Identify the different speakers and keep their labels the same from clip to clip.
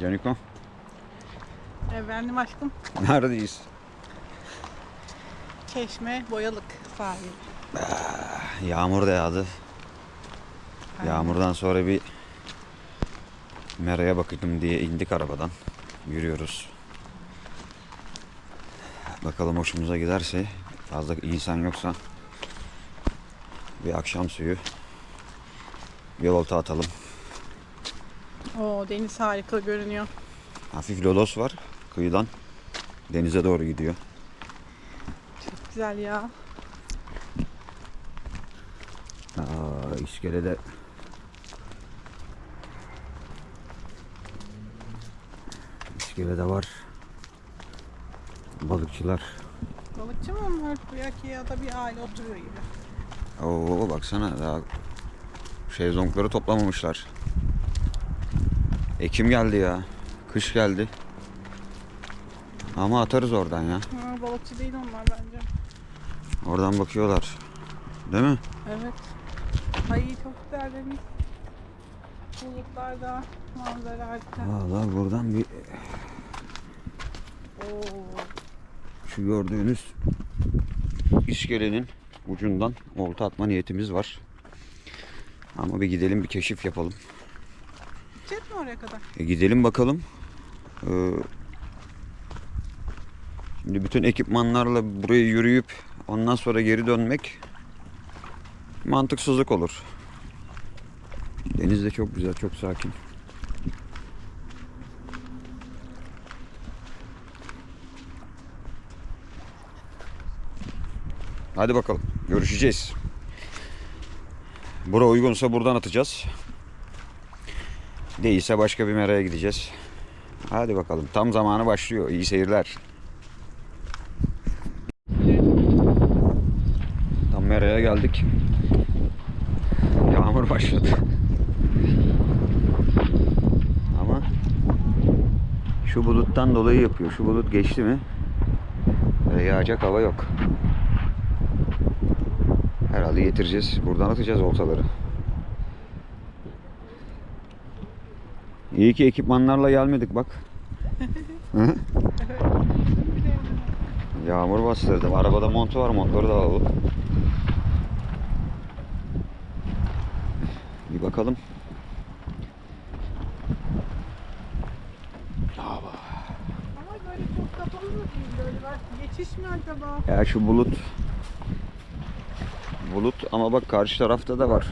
Speaker 1: Caniko,
Speaker 2: Efendim aşkım.
Speaker 1: neredeyiz?
Speaker 2: Çeşme Boyalık sahili.
Speaker 1: Yağmur da yağdı. Yağmurdan sonra bir meraya bakayım diye indik arabadan. Yürüyoruz. Bakalım hoşumuza giderse fazla insan yoksa bir akşam suyu bir olta atalım.
Speaker 2: Oo deniz harika görünüyor.
Speaker 1: Hafif lodos var kıyıdan denize doğru gidiyor.
Speaker 2: Çok güzel ya.
Speaker 1: Aa, iskelede iskelede var balıkçılar.
Speaker 2: Balıkçı mı onlar? Belki ya da bir aile oturuyor gibi.
Speaker 1: Oo baksana daha şezlongları toplamamışlar. Ekim geldi ya. Kış geldi. Ama atarız oradan ya.
Speaker 2: Ha, balıkçı değil onlar bence.
Speaker 1: Oradan bakıyorlar. Değil mi?
Speaker 2: Evet. Ay çok güzel deniz. Bulutlarda manzara harika.
Speaker 1: Vallahi buradan bir
Speaker 2: Oo.
Speaker 1: şu gördüğünüz iskelenin ucundan olta atma niyetimiz var. Ama bir gidelim bir keşif yapalım.
Speaker 2: Gidecek mi oraya kadar?
Speaker 1: E gidelim bakalım. Ee, şimdi bütün ekipmanlarla buraya yürüyüp ondan sonra geri dönmek mantıksızlık olur. Deniz de çok güzel, çok sakin. Hadi bakalım. Görüşeceğiz. Bura uygunsa buradan atacağız. Değilse başka bir meraya gideceğiz. Hadi bakalım. Tam zamanı başlıyor. İyi seyirler. Tam meraya geldik. Yağmur başladı. Ama şu buluttan dolayı yapıyor. Şu bulut geçti mi e, yağacak hava yok. Herhalde getireceğiz. Buradan atacağız oltaları. İyi ki ekipmanlarla gelmedik bak. Yağmur bastırdı. Arabada montu var. Montları da alalım. Bir bakalım.
Speaker 2: Ama böyle çok kapalı mı değil böyle? Belki Geçiş mi acaba?
Speaker 1: Ya şu bulut. Bulut ama bak karşı tarafta da var.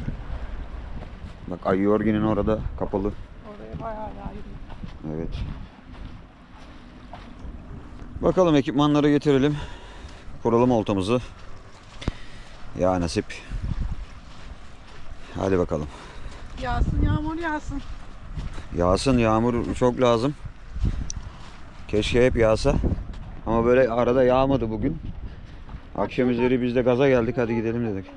Speaker 1: Bak Ayyorgi'nin orada kapalı.
Speaker 2: Oraya bayağı yayılıyor.
Speaker 1: Evet. Bakalım ekipmanları getirelim. Kuralım oltamızı. Ya nasip. Hadi bakalım.
Speaker 2: Yağsın yağmur yağsın.
Speaker 1: Yağsın yağmur çok lazım. Keşke hep yağsa. Ama böyle arada yağmadı bugün. Akşam üzeri biz de gaza geldik hadi gidelim dedik.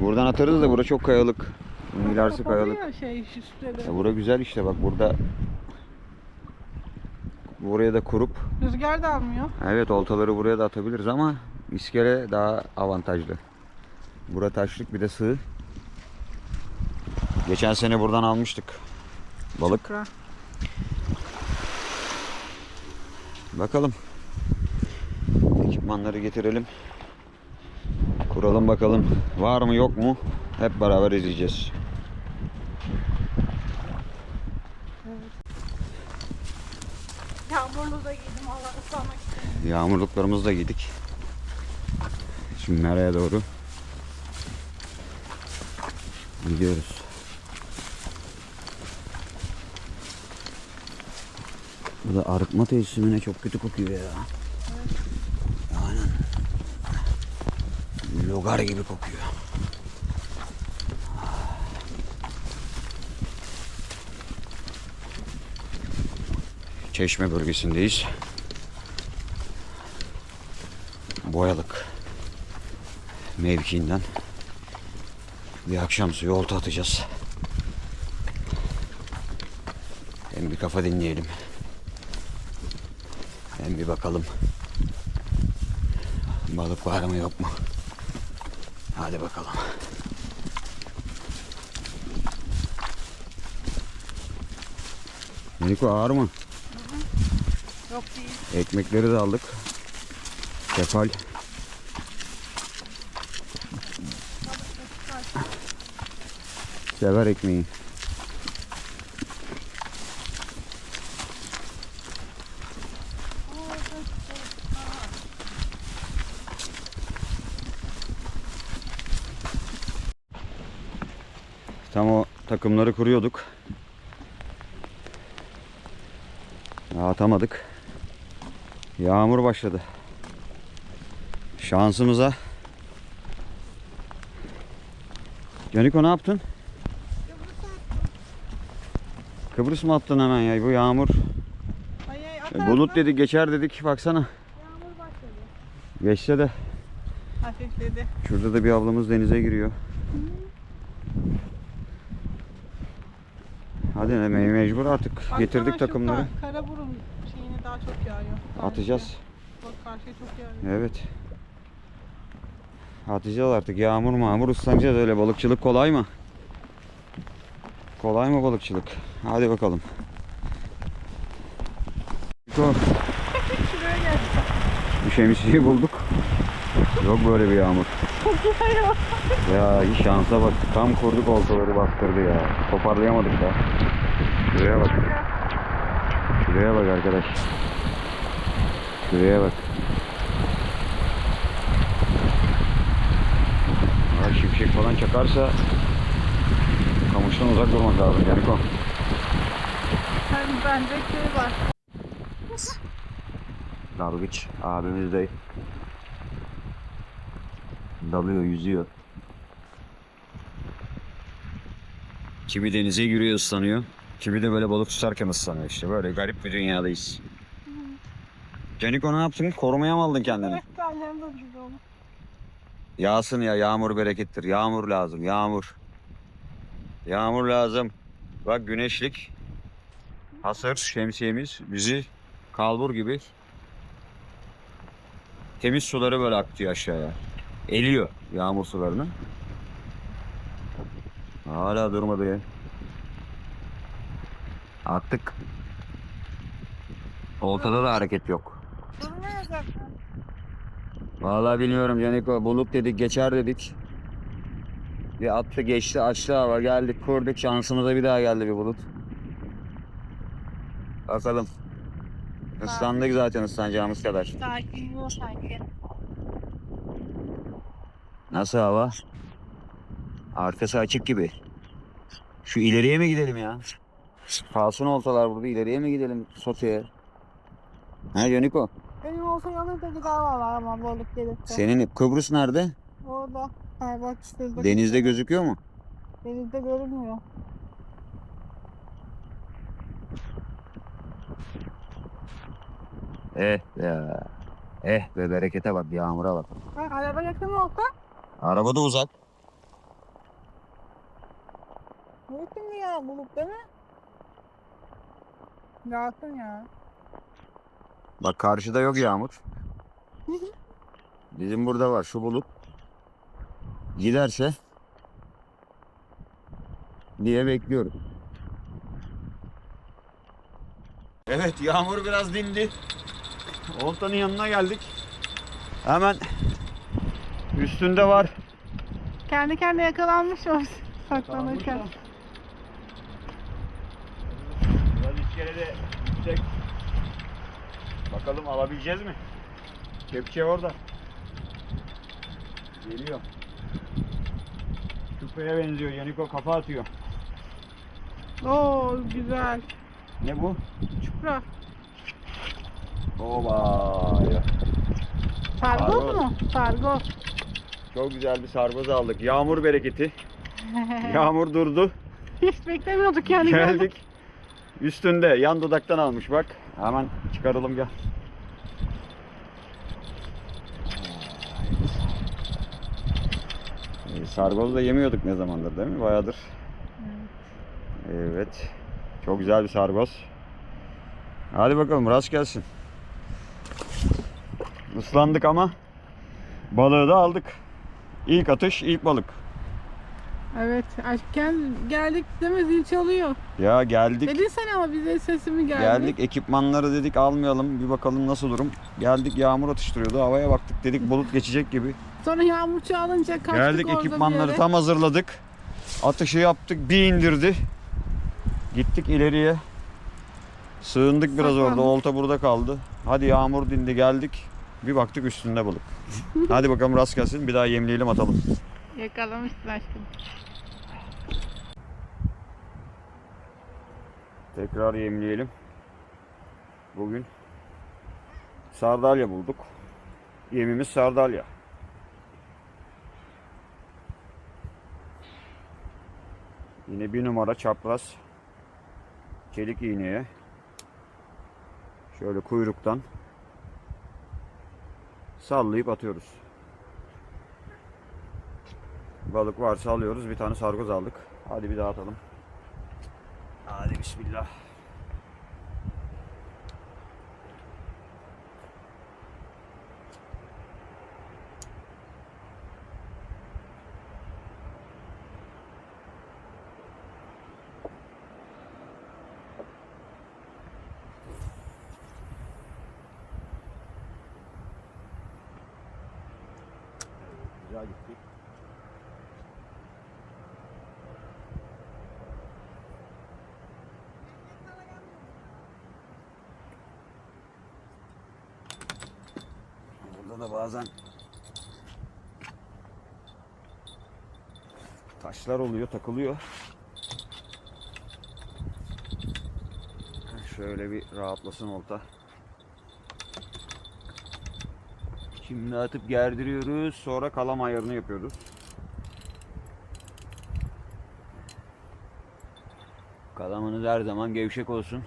Speaker 1: Buradan atarız da bura çok kayalık.
Speaker 2: Kapalı
Speaker 1: kayalık.
Speaker 2: ya şey.
Speaker 1: Ya bura güzel işte bak burada buraya da kurup
Speaker 2: Rüzgar da almıyor.
Speaker 1: evet oltaları buraya da atabiliriz ama iskele daha avantajlı. Bura taşlık bir de sığ. Geçen sene buradan almıştık balık.
Speaker 2: Çupra.
Speaker 1: Bakalım. Ekipmanları getirelim. Kuralım bakalım. Var mı yok mu? Hep beraber izleyeceğiz. Yağmurluklarımızı da giydik. Şimdi nereye doğru? Gidiyoruz. Bu da arıtma tesisi mi ne çok kötü kokuyor ya. Aynen. Logar gibi kokuyor. Çeşme bölgesindeyiz. Boyalık mevkiinden bir akşam suyu olta atacağız. Hem bir kafa dinleyelim. Hem bir bakalım. Balık var mı yok mu? Hadi bakalım. Niko ağır mı?
Speaker 2: Yok değil.
Speaker 1: Ekmekleri de aldık. Kefal. Sever ekmeği. Tam o takımları kuruyorduk. Atamadık. Yağmur başladı. Şansımıza. Caniko ne yaptın? Kıbrıs mı attın hemen ya? Bu yağmur.
Speaker 2: Ay ay
Speaker 1: E,
Speaker 2: atar
Speaker 1: Bulut
Speaker 2: mı?
Speaker 1: dedik geçer dedik. Baksana.
Speaker 2: Yağmur başladı.
Speaker 1: Geçse de.
Speaker 2: Hafifledi.
Speaker 1: Şurada da bir ablamız denize giriyor. Hadi ne me- mecbur artık.
Speaker 2: Baksana
Speaker 1: Getirdik takımları.
Speaker 2: Kar, Karaburun şeyini daha çok yağıyor.
Speaker 1: Atacağız.
Speaker 2: Bak karşıya çok yağıyor.
Speaker 1: Evet. Atacağız artık. Yağmur mağmur ıslanacağız öyle. Balıkçılık kolay mı? Kolay mı balıkçılık? Hadi bakalım. Bir şemsiye bulduk. Yok böyle bir yağmur. Ya hiç şansa bak. Tam kurduk oltaları bastırdı ya. Toparlayamadık da. Şuraya bak. Şuraya bak arkadaş. Şuraya bak. Şimşek falan çakarsa kamıştan uzak durmak lazım Caniko.
Speaker 2: Hem bende şey var.
Speaker 1: Dalgıç abimiz de dalıyor, yüzüyor. Kimi denize giriyor ıslanıyor. Kimi de böyle balık tutarken ıslanıyor işte. Böyle garip bir dünyadayız. Caniko ne yaptın? Korumaya mı aldın kendini?
Speaker 2: Evet ben hem de.
Speaker 1: Yağsın ya yağmur berekettir. Yağmur lazım yağmur. Yağmur lazım. Bak güneşlik. Hasır şemsiyemiz bizi kalbur gibi temiz suları böyle akıyor aşağıya. Eliyor yağmur sularını. Hala durmadı ya. Attık. Oltada da hareket yok. Vallahi bilmiyorum Caniko. Bulut dedik, geçer dedik. Bir attı geçti açtı hava geldik kurduk şansımıza bir daha geldi bir bulut. Bakalım. Islandık zaten ıslanacağımız kadar.
Speaker 2: Sakin ol sakin.
Speaker 1: Nasıl hava? Arkası açık gibi. Şu ileriye mi gidelim ya? Kalsın oltalar burada ileriye mi gidelim soteye? Ha Caniko?
Speaker 2: Benim olsa yanında bir daha var ama balık gelirse.
Speaker 1: Senin Kıbrıs nerede?
Speaker 2: Orada. Hay bak şurada.
Speaker 1: Denizde gözüküyor mu?
Speaker 2: Denizde görünmüyor.
Speaker 1: Eh ya. Eh be berekete bak yağmura bak.
Speaker 2: Ha, araba yakın olsa
Speaker 1: Araba da uzak.
Speaker 2: ne şimdi ya bulut değil mi? Yağsın ya.
Speaker 1: Bak karşıda yok yağmur. Bizim burada var şu bulut. Giderse diye bekliyorum. Evet yağmur biraz dindi. Oltanın yanına geldik. Hemen üstünde var.
Speaker 2: Kendi kendine yakalanmış o saklanırken.
Speaker 1: Biraz iskelede yüksek. Bakalım alabileceğiz mi? Kepçe orada. Geliyor. Küpeye benziyor. Yaniko kafa atıyor.
Speaker 2: Oo güzel.
Speaker 1: Ne bu?
Speaker 2: Çupra.
Speaker 1: Oba.
Speaker 2: Sargoz
Speaker 1: Sargoz.
Speaker 2: mu? Sargoz.
Speaker 1: Çok güzel bir sargoz aldık. Yağmur bereketi. Yağmur durdu.
Speaker 2: Hiç beklemiyorduk yani.
Speaker 1: Geldik. Üstünde yan dudaktan almış bak. Hemen çıkaralım gel. Sargoz da yemiyorduk ne zamandır değil mi? Bayağıdır. Evet. Çok güzel bir sargoz. Hadi bakalım rast gelsin. Islandık ama balığı da aldık. İlk atış ilk balık.
Speaker 2: Evet aşkken geldik değil mi zil çalıyor.
Speaker 1: Ya geldik.
Speaker 2: Dedin sen ama bize sesimi geldi.
Speaker 1: Geldik ekipmanları dedik almayalım bir bakalım nasıl durum. Geldik yağmur atıştırıyordu havaya baktık dedik bulut geçecek gibi.
Speaker 2: Sonra yağmur çağılınca kaçtık
Speaker 1: Geldik
Speaker 2: orada
Speaker 1: ekipmanları tam hazırladık. Atışı yaptık bir indirdi. Gittik ileriye. Sığındık biraz orada
Speaker 2: Saklandık.
Speaker 1: olta burada kaldı. Hadi yağmur dindi geldik. Bir baktık üstünde balık. Hadi bakalım rast gelsin bir daha yemleyelim atalım.
Speaker 2: Yakalamışsın aşkım.
Speaker 1: Tekrar yemleyelim. Bugün sardalya bulduk. Yemimiz sardalya. Yine bir numara çapraz çelik iğneye şöyle kuyruktan sallayıp atıyoruz. Balık varsa alıyoruz. Bir tane sargoz aldık. Hadi bir daha atalım. Hadi bismillah. Güzel gitti. Burada da bazen taşlar oluyor, takılıyor. Şöyle bir rahatlasın olta. Şimdi atıp gerdiriyoruz. Sonra kalam ayarını yapıyoruz. Kalamanız her zaman gevşek olsun.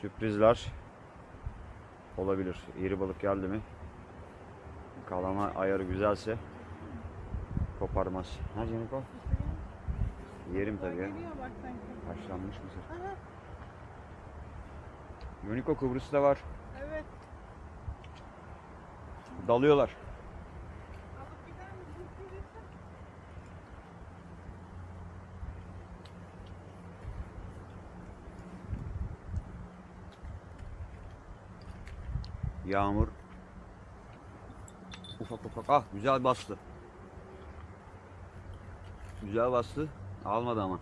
Speaker 1: Sürprizler olabilir. İri balık geldi mi? Kalama ayarı güzelse koparmaz. Ha Ceniko? Yerim tabii ya. Haşlanmış mısır. Yuniko Kıbrıs'ta var.
Speaker 2: evet.
Speaker 1: Dalıyorlar. Yağmur. Ufak ufak. Ah güzel bastı. Güzel bastı. Almadı ama.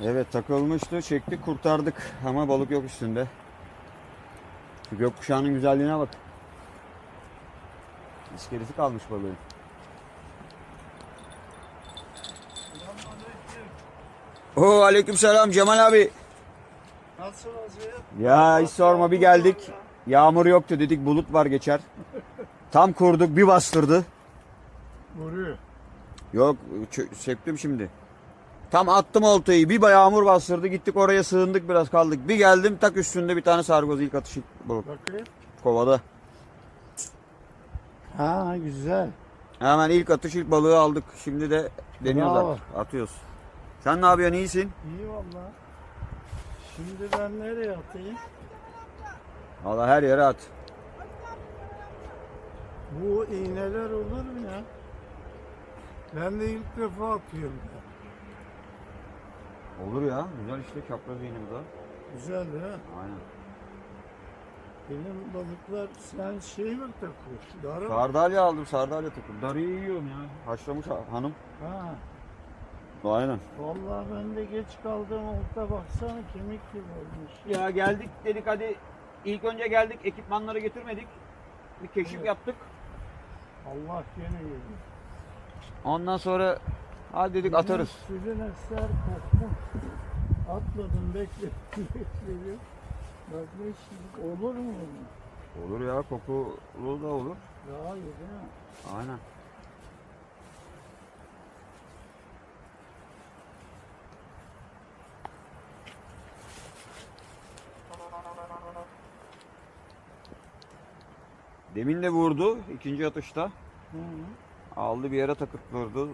Speaker 1: Evet takılmıştı. Çektik kurtardık. Ama balık yok üstünde. Şu gökkuşağının güzelliğine bak. İskeleti kalmış balığın. Oo aleykümselam Cemal abi.
Speaker 3: Nasıl vaziyet?
Speaker 1: Ya hiç sorma bir geldik. Yağmur yoktu dedik bulut var geçer. Tam kurduk bir bastırdı.
Speaker 3: Vuruyor.
Speaker 1: Yok söktüm şimdi. Tam attım oltayı bir yağmur bastırdı gittik oraya sığındık biraz kaldık. Bir geldim tak üstünde bir tane sargoz ilk atışı balık
Speaker 3: Bakayım.
Speaker 1: kovada.
Speaker 3: Ha güzel.
Speaker 1: Hemen ilk atış ilk balığı aldık. Şimdi de deniyoruz
Speaker 3: Bravo.
Speaker 1: artık, atıyoruz. Sen ne yapıyorsun iyisin?
Speaker 3: İyi valla. Şimdi ben nereye atayım?
Speaker 1: Valla her yere at.
Speaker 3: Bu iğneler olur mu ya? Ben de ilk defa atıyorum.
Speaker 1: Olur ya güzel işte çapraz iğne bu da.
Speaker 3: Güzel ha.
Speaker 1: Aynen.
Speaker 3: Benim balıklar sen şey mi takıyorsun? Darı mı?
Speaker 1: Sardalya aldım sardalya takım. Darıyı yiyorum ya. Haşlamış ha- hanım.
Speaker 3: Ha.
Speaker 1: Aynen.
Speaker 3: Vallahi ben de geç kaldım. Olta baksana kemik gibi olmuş.
Speaker 1: Ya geldik dedik hadi ilk önce geldik ekipmanları getirmedik. Bir keşif
Speaker 3: Evet.
Speaker 1: yaptık.
Speaker 3: Allah gene yedi.
Speaker 1: Ondan sonra hadi dedik atarız.
Speaker 3: Sizin eser korktum. Atladım bekledim bekledim. Bak ne şimdi olur mu?
Speaker 1: Olur ya kokulu da olur.
Speaker 3: Daha iyi değil mi?
Speaker 1: Aynen. Demin de vurdu ikinci atışta.
Speaker 3: Hı hı.
Speaker 1: Aldı bir yere takıttırdı.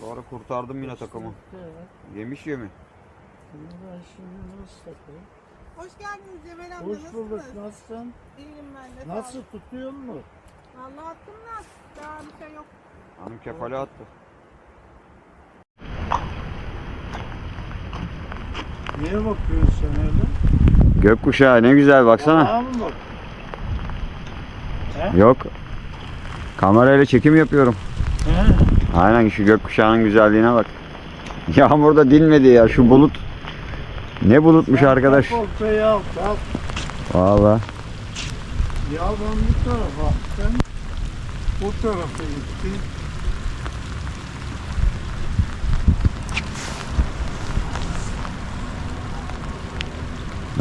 Speaker 1: Sonra kurtardım yine takımı.
Speaker 3: Evet.
Speaker 1: Yemiş yemi.
Speaker 3: Bunu ben şimdi nasıl takayım?
Speaker 2: Hoş geldiniz Cemel amca.
Speaker 3: Hoş bulduk.
Speaker 2: Nasılsınız?
Speaker 3: Nasılsın?
Speaker 2: İyiyim ben de.
Speaker 3: Nasıl tutuyor mu?
Speaker 2: Vallahi attım da daha bir şey yok.
Speaker 1: Hanım kefale attı.
Speaker 3: Niye bakıyorsun sen öyle?
Speaker 1: Gökkuşağı ne güzel baksana.
Speaker 3: Bana mı bak?
Speaker 1: Yok. Kamerayla çekim yapıyorum.
Speaker 3: He?
Speaker 1: Aynen şu gökkuşağının güzelliğine bak. Yağmur da dinmedi ya şu bulut. Ne bulutmuş arkadaş.
Speaker 3: Ortaya al kalk.
Speaker 1: Vallahi.
Speaker 3: Ya ben bu tarafa. Sen o tarafa gittin.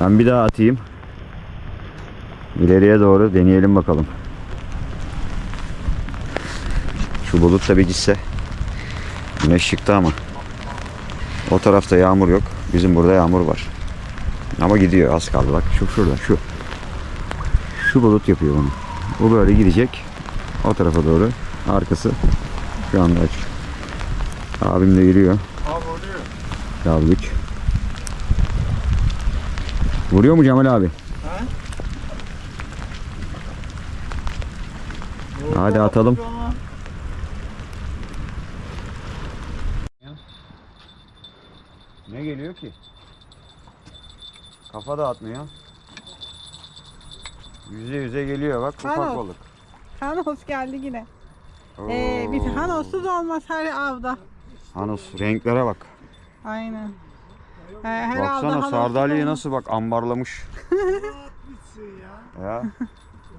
Speaker 1: Ben bir daha atayım. İleriye doğru deneyelim bakalım. Şu bulut da bir gitse. Güneş çıktı ama. O tarafta yağmur yok. Bizim burada yağmur var. Ama gidiyor az kaldı bak. Şu şurada şu. Şu bulut yapıyor bunu. Bu böyle gidecek. O tarafa doğru. Arkası şu anda açık. Abim de yürüyor.
Speaker 3: Al oluyor.
Speaker 1: Dalgıç. Vuruyor mu Cemal abi? Hadi atalım. Ne geliyor ki? Kafa da atmıyor. Yüze yüze geliyor bak ufak
Speaker 2: Alo.
Speaker 1: balık.
Speaker 2: Hanos geldi yine. Ee, bir
Speaker 1: Oo.
Speaker 2: Hanos'suz olmaz her avda.
Speaker 1: Hanos renklere bak.
Speaker 2: Aynen. Ee, her avda
Speaker 1: Baksana
Speaker 2: Hanos'suz
Speaker 1: sardalya
Speaker 2: olmaz.
Speaker 1: nasıl bak ambarlamış.
Speaker 3: Bitsin ya.
Speaker 1: Ya.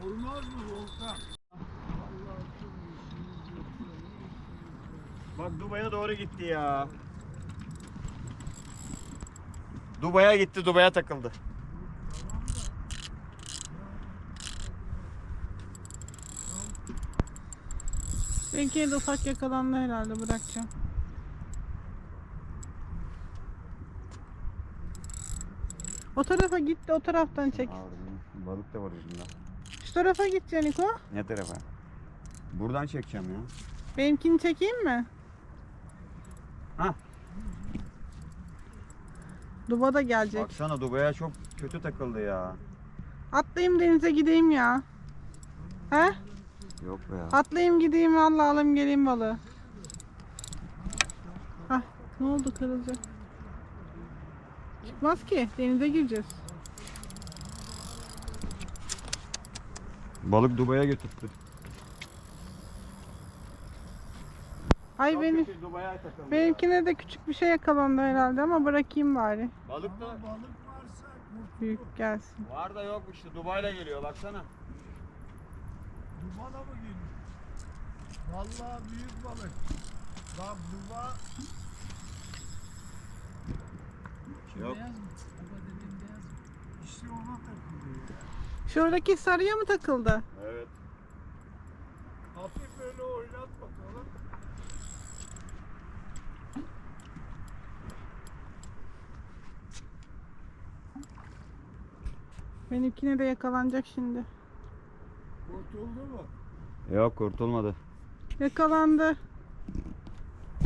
Speaker 3: Olmaz mı Volkan?
Speaker 1: Bak Dubai'ye doğru gitti ya. Dubai'ye gitti, Dubai'ye takıldı.
Speaker 2: Benimki de ufak yakalandı herhalde bırakacağım. O tarafa git de o taraftan çek.
Speaker 1: Balık da var ucunda.
Speaker 2: Şu tarafa git Caniko.
Speaker 1: Ne tarafa? Buradan çekeceğim ya.
Speaker 2: Benimkini çekeyim mi?
Speaker 1: Ha.
Speaker 2: Duba da gelecek.
Speaker 1: Baksana Dubai'ye çok kötü takıldı ya.
Speaker 2: Atlayayım denize gideyim ya. He?
Speaker 1: Yok be ya.
Speaker 2: Atlayayım gideyim valla alayım geleyim balığı. Hah ne oldu kırılacak. Çıkmaz ki denize gireceğiz.
Speaker 1: Balık Dubai'ye götürdü.
Speaker 2: Ay benim
Speaker 1: takıldı.
Speaker 2: benimkine de küçük bir şey yakalandı herhalde ama bırakayım bari.
Speaker 1: Balık da
Speaker 3: Balık varsa
Speaker 2: Büyük gelsin.
Speaker 1: var da yok işte Dubai'yle geliyor baksana.
Speaker 3: Duba da mı geliyor? Vallahi büyük balık. Bak duba
Speaker 1: Yok.
Speaker 3: işte ona takılıyor.
Speaker 2: Şuradaki sarıya mı takıldı?
Speaker 1: Evet.
Speaker 3: Hafif böyle oynat bakalım.
Speaker 2: Benimkine de yakalanacak şimdi.
Speaker 3: Kurtuldu mu?
Speaker 1: Yok kurtulmadı.
Speaker 2: Yakalandı.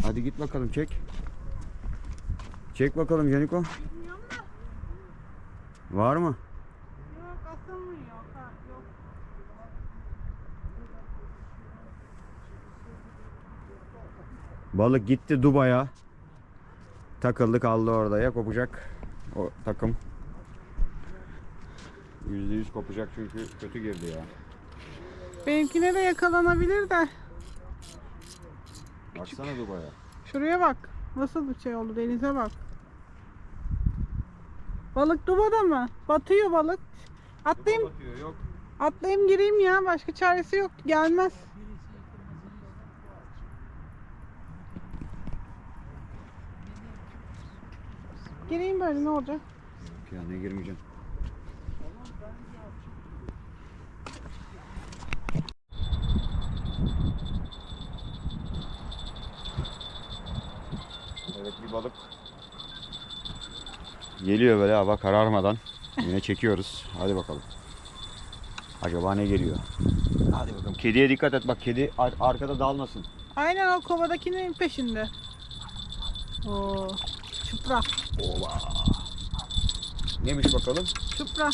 Speaker 1: Hadi git bakalım çek. Çek bakalım.
Speaker 2: Bilmiyorum da.
Speaker 1: Var mı?
Speaker 2: Yok asılmıyor. Ha, yok.
Speaker 1: Balık gitti Dubai'ye. Takıldı kaldı orada ya kopacak o takım. %100 kopacak çünkü kötü girdi ya.
Speaker 2: Benimkine de yakalanabilir de.
Speaker 1: Baksana Dubai'ye.
Speaker 2: Şuraya bak. Nasıl bir şey oldu denize bak. Balık dubada mı? Batıyor balık. Atlayayım,
Speaker 1: batıyor yok.
Speaker 2: atlayayım gireyim ya. Başka çaresi yok. Gelmez. Gireyim böyle ne olacak?
Speaker 1: Ya ne girmeyeceğim. Evet bir balık geliyor böyle hava kararmadan. Yine çekiyoruz. Hadi bakalım. Acaba ne geliyor? Hadi bakalım. Kediye dikkat et bak kedi ar- arkada dalmasın.
Speaker 2: Aynen o kovadakinin peşinde. Oo, çupra,
Speaker 1: Ova. Neymiş bakalım?
Speaker 2: çupra.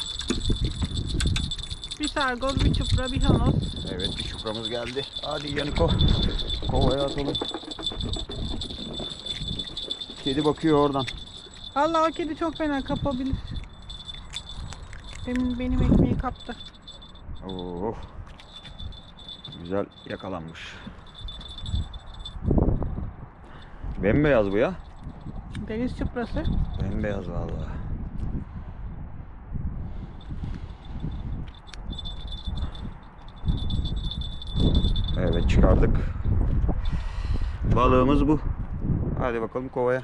Speaker 2: Bir sargoz, bir çupra, bir hanoz.
Speaker 1: Evet çupramız geldi. Hadi Yaniko. Kovaya atalım. Kedi bakıyor oradan.
Speaker 2: Allah o kedi çok fena kapabilir. Benim, benim ekmeği kaptı.
Speaker 1: Oh. Güzel yakalanmış. Bembeyaz bu ya.
Speaker 2: Deniz çuprası.
Speaker 1: Bembeyaz vallahi. Evet çıkardık. Balığımız bu. Hadi bakalım kovaya.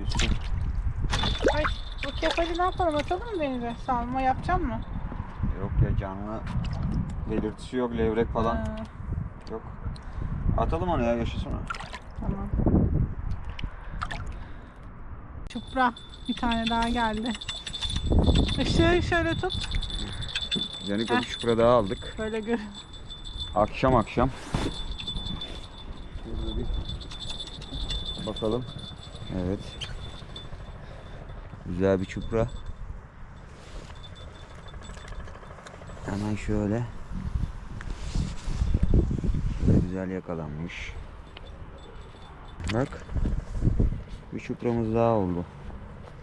Speaker 1: Yüzsün.
Speaker 2: Ay bu kefali ne yapalım atalım mı denize? Salma yapacağım mı?
Speaker 1: Yok ya canlı belirtisi yok levrek falan
Speaker 2: Ha,
Speaker 1: yok. Atalım onu ya yaşasın o.
Speaker 2: tamam. Çupra bir tane daha geldi. Işığı şöyle tut. Heh.
Speaker 1: bir çupra daha aldık.
Speaker 2: Böyle gör.
Speaker 1: Akşam akşam. Şurada bir bakalım. Evet. Güzel bir çupra. Hemen şöyle. Şöyle güzel yakalanmış. Bak. Bir çupramız daha oldu.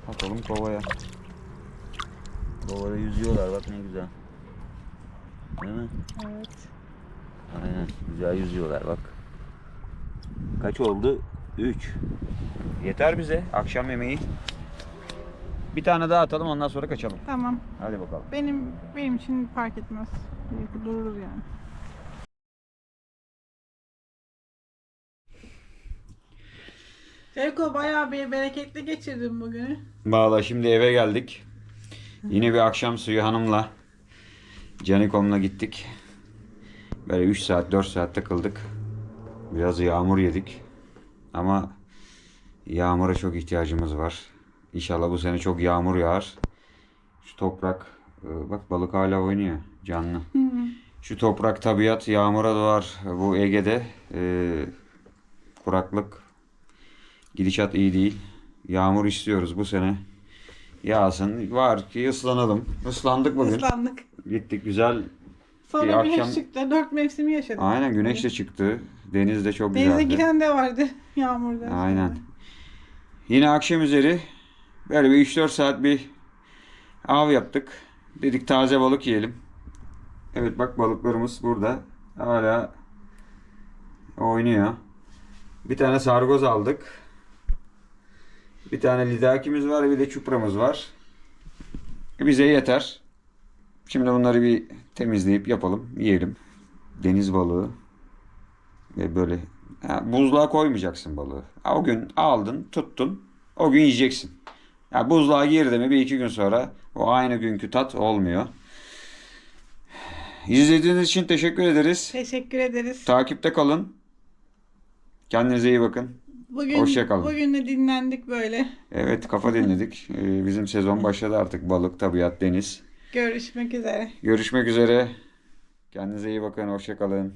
Speaker 1: Atalım kovaya. Kovada yüzüyorlar bak ne güzel. Değil mi?
Speaker 2: Evet.
Speaker 1: Aynen. Güzel yüzüyorlar bak. Kaç oldu? 3. Yeter bize akşam yemeği. Bir tane daha atalım ondan sonra kaçalım.
Speaker 2: Tamam.
Speaker 1: Hadi bakalım.
Speaker 2: Benim benim için fark etmez. Dururuz yani. Sevko bayağı bir bereketli geçirdim bugünü.
Speaker 1: Valla şimdi eve geldik. Yine bir akşam suyu hanımla Canikom'la gittik. Böyle 3 saat 4 saat takıldık. Biraz yağmur yedik. Ama yağmura çok ihtiyacımız var. İnşallah bu sene çok yağmur yağar. Şu toprak e, bak balık hala oynuyor canlı. Şu toprak tabiat yağmura doğar. Bu Ege'de e, kuraklık gidişat iyi değil. Yağmur istiyoruz bu sene. Yağsın. Var ki ıslanalım. Islandık bugün.
Speaker 2: Islandık.
Speaker 1: Gittik güzel.
Speaker 2: Sonra
Speaker 1: Bir
Speaker 2: güneş
Speaker 1: akşam-
Speaker 2: çıktı. Dört mevsimi yaşadık.
Speaker 1: Aynen güneş de çıktı. Deniz de çok
Speaker 2: Denize
Speaker 1: güzeldi.
Speaker 2: giren de vardı yağmurda.
Speaker 1: Aynen. Yine akşam üzeri böyle bir 3-4 saat bir av yaptık. Dedik taze balık yiyelim. Evet bak balıklarımız burada. Hala oynuyor. Bir tane sargoz aldık. Bir tane lidakimiz var bir de çupramız var. Bize yeter. Şimdi bunları bir temizleyip yapalım, yiyelim. Deniz balığı ve böyle Ha, buzluğa koymayacaksın balığı. Ha, o gün aldın, tuttun. O gün yiyeceksin. Ya buzluğa girdi mi bir iki gün sonra o aynı günkü tat olmuyor. İzlediğiniz için teşekkür ederiz.
Speaker 2: Teşekkür ederiz.
Speaker 1: Takipte kalın. Kendinize iyi bakın.
Speaker 2: Bugün,
Speaker 1: Hoşça kalın.
Speaker 2: Bugün de dinlendik böyle.
Speaker 1: Evet kafa dinledik. Ee, Bizim sezon başladı artık. Balık, tabiat, deniz.
Speaker 2: Görüşmek üzere.
Speaker 1: Görüşmek üzere. Kendinize iyi bakın. Hoşça kalın.